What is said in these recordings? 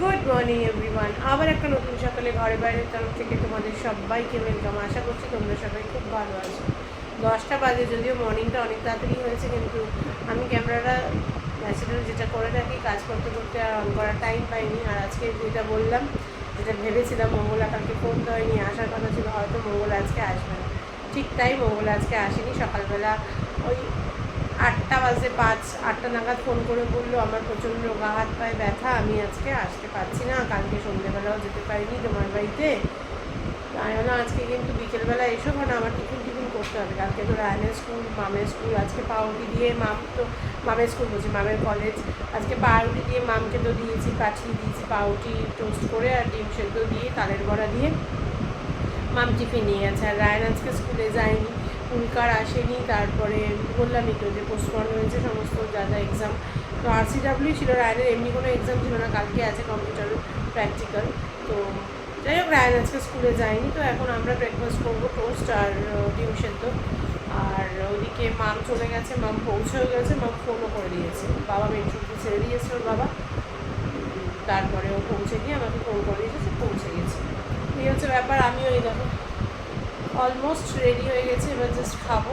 Good morning everyone আবার একটা নতুন সকালে ঘরে বাইরের তরফ থেকে তোমাদের সবাইকে ওয়েলকাম আশা করছি তোমরা সবাই খুব ভালো আছো। দশটা বাজে যদিও মর্নিংটা অনেক তাড়াতাড়ি হয়েছে, কিন্তু আমি ক্যামেরাটা ন্যাচারাল যেটা করে থাকি, কাজ করতে করতে আর অন করার টাইম পাইনি। আর আজকে যেটা বললাম, যেটা ভেবেছিলাম মঙ্গলা কালকে ফোন হয়নি আসার কথা ছিল হয়তো মঙ্গল আজকে আসবে না। ঠিক তাই মঙ্গল আজকে আসেনি। সকালবেলা ওই আটটা বাজে পাঁচ, আটটা নাগাদ ফোন করে বলল, আমার প্রচণ্ড গা হাত পায়ে ব্যথা, আমি আজকে আসতে পারছি না, কালকে সন্ধ্যেবেলাও যেতে পারিনি তোমার বাড়িতে। জন্য আজকে কিন্তু বিকেলবেলা এসো, কারণ আমার টিফিন টিফিন করতে হবে। কালকে তো রায়নের স্কুল, মামের স্কুল, আজকে পাউরুটি দিয়ে মাম তো, মামের স্কুল বলছি, মামের কলেজ। আজকে পাউরুটি দিয়ে মামকে তো দিয়েছি, পাঠিয়ে দিয়েছি পাউরুটি টোস্ট করে আর ডিম সেদ্ধ দিয়ে, তালের বড়া দিয়ে। মাম টিফিন নিয়ে গেছে। আর রায়ন আজকে স্কুলে যায়নি। পুলকার আসেনি, তারপরে বললামই তো যে পোস্টপন হয়েছে, সমস্ত যা যা এক্সাম তো আরসিডাব্লিউ ছিল রায়নের, এমনি কোনো এক্সাম ছিল না, কালকে আছে কম্পিউটার প্র্যাকটিক্যাল তো যাই হোক, রায়ন আজকে স্কুলে যায়নি, তো এখন আমরা ব্রেকফাস্ট করব টোস্ট আর ডিম সেদ্ধ। আর ওদিকে মাম চলে গেছে মাম পৌঁছেও গেছে মাম ফোনও করে দিয়েছে। বাবা মেট্রোতে ছেড়ে দিয়েছে ওর বাবা। তারপরে ও পৌঁছে গিয়ে আমাকে ফোন করে দিয়েছে পৌঁছে গেছে। এই হচ্ছে ব্যাপার, আমিও এই দেখো। অলমোস্ট রেডি হয়ে গেছে, এবার জাস্ট খাব।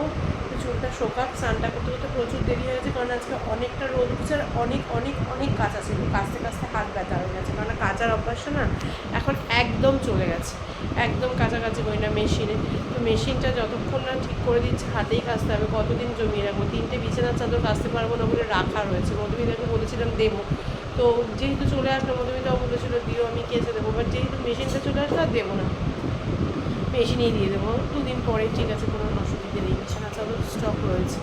চুলটা শোকাক, স্নানটা করতে করতে প্রচুর দেরি হয়ে গেছে, কারণ আজকে অনেকটা রোদ উঠছে আর অনেক অনেক অনেক কাঁচা ছিল। কাচতে কাচতে হাত ব্যথা হয়ে গেছে, কারণ কাঁচার অভ্যাসটা না, এখন একদম চলে গেছে। একদম কাছাকাছি করি না মেশিনে। তো মেশিনটা যতক্ষণ না ঠিক করে দিচ্ছে, হাতেই কাচতে হবে। কতদিন জমিয়ে রাখব? তিনটে বিছানার চাদর কাচতে পারব না বলে রাখা রয়েছে। মধুমিতাকে বলেছিলাম দেবো। তো যেহেতু চলে আসলো, মধুমিতাও বলেছিল, দিও, আমি কেচে দেবো। বাট যেহেতু মেশিনটা চলে আসলো, আর দেবো না। মেশিনেই দিয়ে দেবো। দুদিন পরে ঠিক আছে, কোনো অসুবিধে নেই। বিছানা চাদর, স্টক রয়েছে।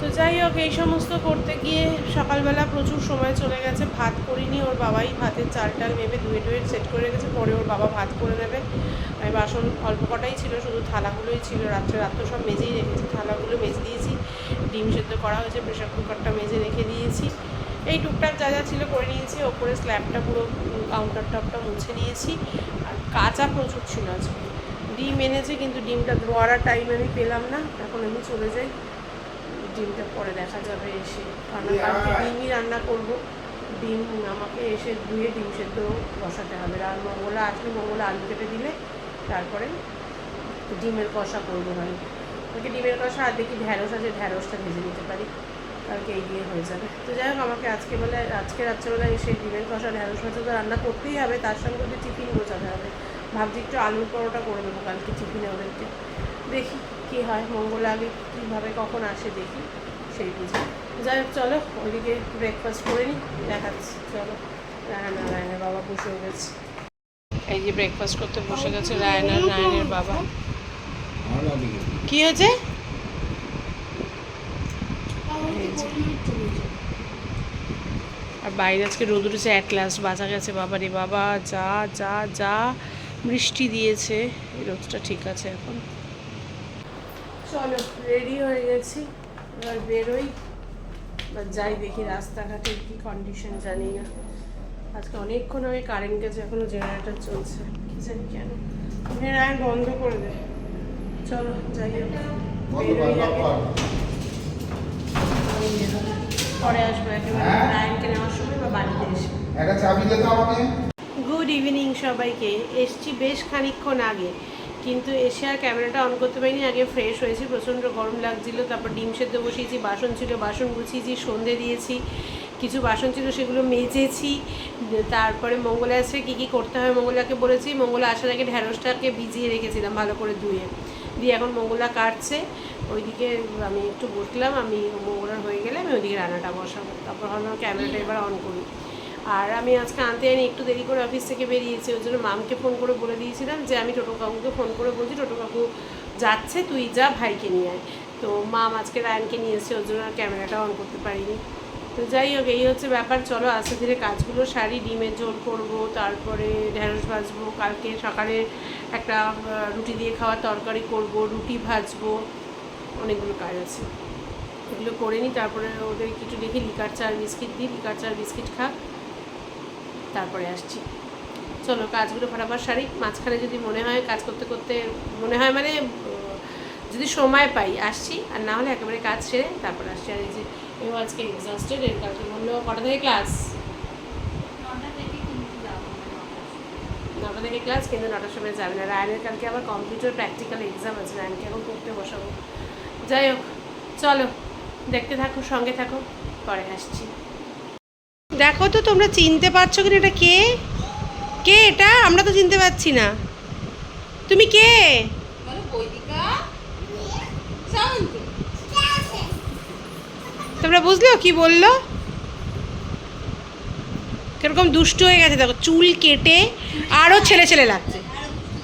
তো যাই হোক, এই সমস্ত করতে গিয়ে সকালবেলা প্রচুর সময় চলে গেছে। ভাত করিনি, ওর বাবাই ভাতের চাল টাল মেপে ধুয়ে টুয়ে সেট করে রেখেছে। পরে ওর বাবা ভাত করে দেবে আমি বাসন অল্প কটাই ছিল, শুধু থালাগুলোই ছিল। রাত্রে রাত্রে সব মেজেই রেখেছি। থালাগুলো মেজে দিয়েছি। ডিম সেদ্ধ করা হয়েছে প্রেশার কুকারটা মেজে রেখে দিয়েছি। এই টুকটাক যা যা ছিল করে নিয়েছি। ওপরে স্ল্যাবটা পুরো কাউন্টার টপটা মুছে নিয়েছি। আর কাঁচা প্রচুর ছিল আজকে। ডিম এনেছে কিন্তু ডিমটা ধোয়ার টাইম আমি পেলাম না। এখন আমি চলে যাই। ডিমটা পরে দেখা যাবে এসে। কারণ কালকে ডিমই রান্না করব। ডিম আমাকে এসে ধুয়ে ডিম সেদ্ধ বসাতে হবে। আর মঙ্গলা আসলে মঙ্গলা আলু কেটে দিলে তারপরে ডিমের কষা করব আমি। ওকে ডিমের কষা আর দেখি ঢ্যাঁড়স আছে ঢ্যাঁড়সটা ভেজে নিতে পারি। কালকে এই দিয়ে হয়ে যাবে। তো যাই হোক আমাকে আজকে বেলায় আজকে রাত্রেবেলায় এসে ডিমের কষা ঢ্যাঁড়স ভাজা তো রান্না করতেই হবে তার সঙ্গে ওদের টিফিন গোছাতে হবে। ভাবছি একটু আলুর পরোটা করে দেবো কালকে টিফিনে ওদেরকে। দেখি কী হয় মঙ্গল আগে কীভাবে কখন আসে দেখি সেই বুঝে। যাই হোক চলো ওইদিকে ব্রেকফাস্ট করে নিই দেখাচ্ছি চলো। রায়না রায়নের বাবা বসে গেছে। এই যে ব্রেকফাস্ট করতে বসে গেছে রায়নার রায়নের বাবা। কি হয়েছে? আর বাইরে আজকে রোদ উঠেছে এক গ্লাস বাঁচা গেছে বাবা রে বাবা যা যা যা। বৃষ্টি দিয়েছে এই রোদটা ঠিক আছে এখন। চলো রেডি হয়ে গেছি এবার বেরোই। এবার যাই দেখি রাস্তাঘাটের কি কন্ডিশন জানি না। আজকে অনেকক্ষণ আমি কারেন্ট গেছে এখনও জেনারেটর চলছে। কি জানি কেন। জেনারেট বন্ধ করে দে। চলো যাই হোক। বেরোই। পরে আসব একেবারে রায়নকে নেওয়ার সময় বা বাড়িতে এসে। একটা চাবি দে তো আমাকে। গুড ইভিনিং সবাইকে। এসছি বেশ খানিকক্ষণ আগে কিন্তু এসে আর ক্যামেরাটা অন করতে পারিনি আগে ফ্রেশ হয়েছি প্রচণ্ড গরম লাগছিল তারপর ডিম সেদ্ধ বসিয়েছি বাসন ছিল বাসন গুছিয়েছি সন্ধে দিয়েছি কিছু বাসন ছিল সেগুলো মেজেছি তারপরে মঙ্গলা আসে কী কী করতে হয় মঙ্গলাকে বলেছি মঙ্গলা আসার আগে ঢ্যাঁড়সটাকে ভিজিয়ে রেখেছিলাম ভালো করে ধুয়ে। দিয়ে এখন মঙ্গলা কাটছে ওইদিকে আমি একটু বসলাম, আমি মঙ্গলার হয়ে গেলে আমি ওইদিকে রান্নাটা বসাবো। তারপর ভাবলাম ক্যামেরাটা এবার অন করি। আর আমি আজকে আনতে আনি একটু দেরি করে অফিস থেকে বেরিয়েছি, ওই জন্য মামকে ফোন করে বলে দিয়েছিলাম যে আমি টোটো কাকুকে ফোন করে বলছি, টোটো কাকু যাচ্ছে, তুই যা, ভাইকে নিয়ে আয়। তো মাম আজকে রায়নকে নিয়ে এসছে, ওর জন্য আর ক্যামেরাটা অন করতে পারিনি। তো যাই হোক, এই হচ্ছে ব্যাপার, চলো আস্তে ধীরে কাজগুলো সারি, ডিমের ঝোল করব, তারপরে ঢেঁড়স ভাজবো, কালকে সকালে একটা রুটি দিয়ে খাওয়ার তরকারি করব, রুটি ভাজবো। অনেকগুলো কাজ আছে। এগুলো করে নিই তারপরে ওদের কিছু দেখি লিকার চার বিস্কিট দিই লিকার চার বিস্কিট খা। তারপরে আসছি। চলো কাজগুলো ফটাফট সারি। মাঝখানে যদি মনে হয় কাজ করতে করতে মনে হয় মানে যদি সময় পাই আসছি। আর না হলে একেবারে কাজ সেরে তারপর আসছি। আর এই যে এও আজকে এক্সস্টেড এর কালকে বলল কটা থেকে ক্লাস? নটা থেকে ক্লাস কিন্তু নটার সময় যাবে না। রায়নের কালকে আবার কম্পিউটার প্র্যাকটিক্যাল এক্সাম আছে। রায়নকে এখন করতে বসাবো। যাই হোক চলো দেখতে থাকো সঙ্গে থাকো পরে আসছি। দেখো তো তোমরা চিনতে পারছ কিনা এটা কে? কে এটা? আমরা তো চিনতে পারছি না। তুমি কে? তোমরা বুঝলো কি বলল? কীরকম দুষ্ট হয়ে গেছে দেখো চুল কেটে আরও ছেলে ছেলে লাগছে।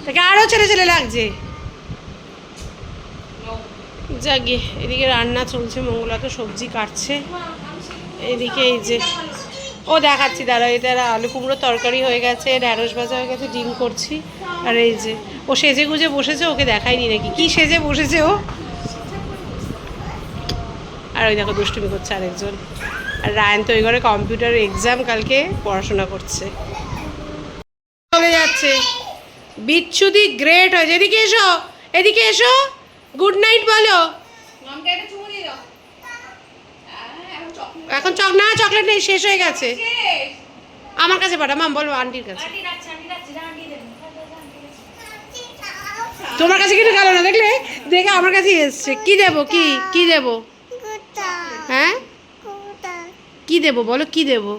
তাকে আরও ছেলে ছেলে লাগছে। যাগে, এদিকে রান্না চলছে, মঙ্গলা তো সবজি কাটছে। এদিকে এই যে, ও দেখাচ্ছি দাঁড়া এটা আলু কুমড়ো তরকারি হয়ে গেছে ঢ্যাঁড়স ভাজা হয়ে গেছে, ডিম করছি, আর এই যে, ও সেজে গুজে বসেছে, ওকে দেখায়নি নাকি, কি সেজে বসেছে ও? আর ওই দেখো, দুষ্টুমি করছে আরেকজন। আর রায়ন তো ওই ঘরে কম্পিউটার এক্সাম কালকে পড়াশোনা করছে। চলে যাচ্ছে। বিচ্ছুদি গ্রেট হয়েছে। এদিকে এসো এদিকে এসো। গুড নাইট বলো। এখন চক না চকলেট নেই শেষ হয়ে গেছে। আমার কাছে পাঠা মাম বলো আন্টির কাছে। তোমার কাছে কিন্তু গেল না দেখলে? দেখে আমার কাছেই এসছে। কি দেবো কি? কি দেবো? হ্যাঁ? কি দেবো বলো কি দেবো?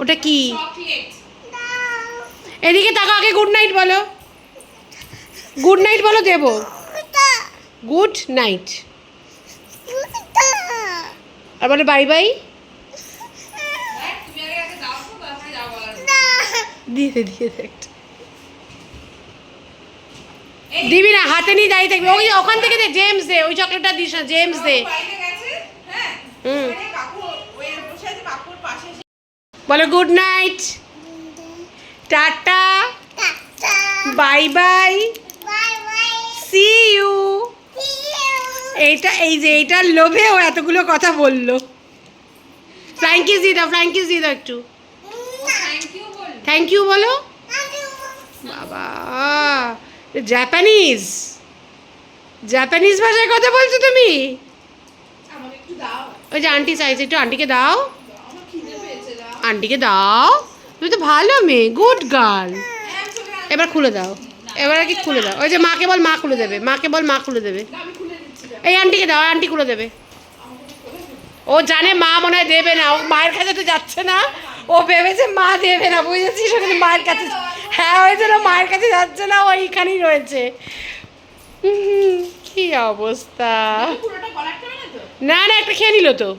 ওটা কি? এদিকে তাকে আগে গুড নাইট বলো। গুড নাইট বলো দেবো। Good night. আর বলে বাই বাই। দিয়ে দে দিয়ে একটা। দিবি না হাতে নিয়ে দাঁড়িয়ে থাকবি। ওই ওখান থেকে দে জেমস দে ওই চকলেটটা দিস না জেমস দে। হ্যাঁ? হুম। বলো good night. Tata. Bye bye see you এইটা এই যে এইটার লোভে ও এতগুলো কথা বলল। ফ্লাইং কিস দিয়ে দাও ফ্লাইং কিস দিয়ে দাও একটু থ্যাংক ইউ বল। বাবা জাপানিজ জাপানিজ ভাষায় কথা বলছো তুমি? ওই যে আন্টি চাইছে একটু আন্টিকে দাও। আন্টিকে দাও। তুমি তো ভালো মেয়ে গুড গার্ল হ্যাঁ। এবার খুলে দাও। এবার আর কি খুলে দাও। ওই যে মাকে বল মা খুলে দেবে মাকে বল মা খুলে দেবে। এই আন্টিকে দাও, আন্টি খুলে দেবে। ও জানে মা মনে হয় দেবে না, ও মায়ের কাছে তো যাচ্ছে না। ও ভেবেছে মা দেবে না, বুঝেছিস? ও কিন্তু মায়ের কাছে হ্যাঁ হয়েছে না, মায়ের কাছে যাচ্ছে না, ও এইখানেই রয়েছে। কি অবস্থা? না না, একটা খেয়ে নিল তো।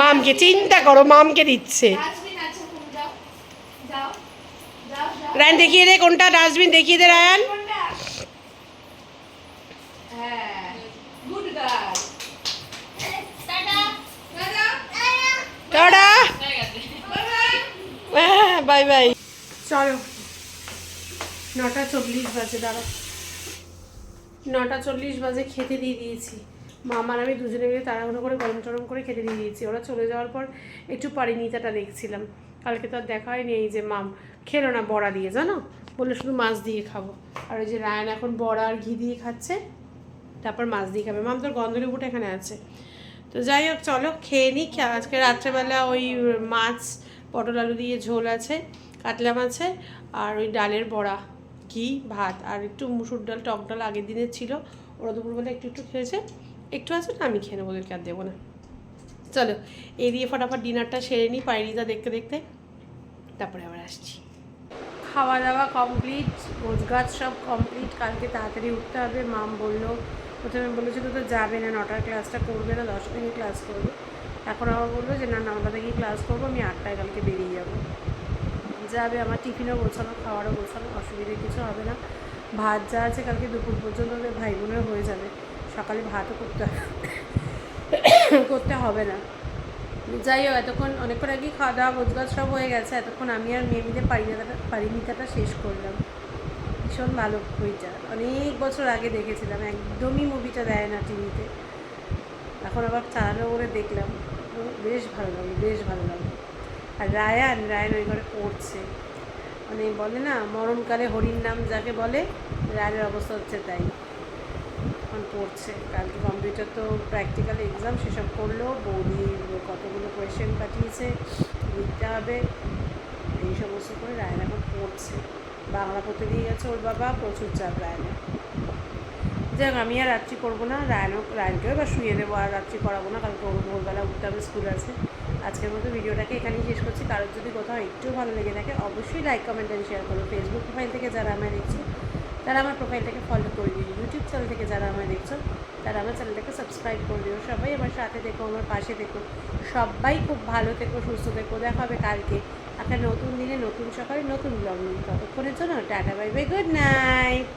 মামকে চিন্তা করো, মামকে দিচ্ছে ডাস্টবিন আছে তুমি যাও যাও যাও যাও রায়ন দেখিয়ে দে কোনটা? ডাস্টবিন দেখিয়ে দে রায়ন হ্যাঁ। বাই বাই বাই বাই চলো। নটা চল্লিশ বাজে দাঁড়া নটা চল্লিশ বাজে খেতে দিয়ে দিয়েছি। মামার আমি দুজনে মিলে তাড়াহুড়ো করে গরম টরম করে খেতে দিয়ে দিয়েছি। ওরা চলে যাওয়ার পর একটু পারিনিতাটা দেখছিলাম। কালকে তো আর দেখা হয়নি এই যে মাম। খেলো না, বড়া দিয়ে, জানো? বলল শুধু মাছ দিয়ে খাব। আর ওই যে রায়ন এখন বড়া আর ঘি দিয়ে খাচ্ছে, তারপর মাছ দিয়ে খাবে। মাম, তোর গন্ধলেবুটা এখানে আছে। তো যাই হোক, চলো খেয়ে নিই। আজকে রাত্রেবেলা ওই মাছ, পটল আলু দিয়ে ঝোল আছে, কাতলা মাছে আর ওই ডালের বড়া, ঘি, ভাত। আর একটু মুসুর ডাল, টক ডাল আগের দিনের ছিল। ওরা দুপুরবেলা একটু একটু খেয়েছে। একটু আছে না, আমি খেয়ে নেব, ওদেরকে আর দেবো না। চলো, এই দিয়ে ফটাফট ডিনারটা সেরে নিই পাইরিদা দেখতে দেখতে। তারপরে আবার আসছি। খাওয়া দাওয়া কমপ্লিট গাছ সব কমপ্লিট কালকে তাড়াতাড়ি উঠতে হবে। মাম বলল, প্রথমে বলেছিল তো যাবে না নটার ক্লাসটা করবে না, দশটা থেকে ক্লাস করবে। এখন আবার বলল যে, না নটা থেকে ক্লাস করব, আমি আটটায় কালকে বেরিয়ে যাব। যাবে, আমার টিফিনও গোছানো, খাওয়ারও গোছানো, অসুবিধে কিছু হবে না। ভাত যা আছে কালকে দুপুর পর্যন্ত ওদের ভাই বোনের হয়ে যাবে। সকালে ভাতও করতে করতে হবে না। যাই হোক, এতক্ষণ অনেকক্ষণ আগেই খাওয়া দাওয়া রোজগার সব হয়ে গেছে, এতক্ষণ আমি আর মেয়ে মিলে পারিমিতাটা পারিমিতাটা শেষ করলাম। ভীষণ ভালো বইটা অনেক বছর আগে দেখেছিলাম, একদমই মুভিটা দেয় না টিভিতে। এখন আবার চালানো করে দেখলাম। বেশ ভালো লাগে বেশ ভালো লাগে আর রায়ান রায়ান ওই ঘরে পড়ছে। মানে বলে না, মরণকালে হরির নাম যাকে বলে, রায়ানের অবস্থা হচ্ছে তাই। এখন পড়ছে। কালকে কম্পিউটার তো প্র্যাকটিক্যাল এক্সাম সেসব করল, বৌদি কোয়েশ্চেন পাঠিয়েছে লিখতে হবে। এই সমস্ত করে রায়ন এখন পড়ছে। বাংলা পড়তে দিয়ে গেছে ওর বাবা, প্রচুর চাপ রায়নের যাই হোক আমি আর রাত্রি করব না রায়নও রায়নকেও এবার শুয়ে দেবো, আর রাত্রি করাবো না, কালকে ওর ভোরবেলা উঠতে হবে, স্কুল আছে। আজকের মতো ভিডিওটাকে এখানেই শেষ করছি। কারোর যদি কোথাও একটু ভালো লেগে থাকে, অবশ্যই লাইক কমেন্ট অ্যান্ড শেয়ার করো। ফেসবুক প্রোফাইল থেকে যারা আমায় দেখছ তারা আমার প্রোফাইলটাকে ফলো করে দিও। ইউটিউব চ্যানেল থেকে যারা আমার দেখছ, তারা আমার চ্যানেলটাকে সাবস্ক্রাইব করে দিও। সবাই আমার সাথে দেখো আমার পাশে দেখো সবাই খুব ভালো থেকো, সুস্থ থেকো। দেখা হবে কালকে একটা নতুন দিনে, নতুন সকালে, নতুন ব্লগ নিয়ে। ততক্ষণের জন্য tata bye bye good night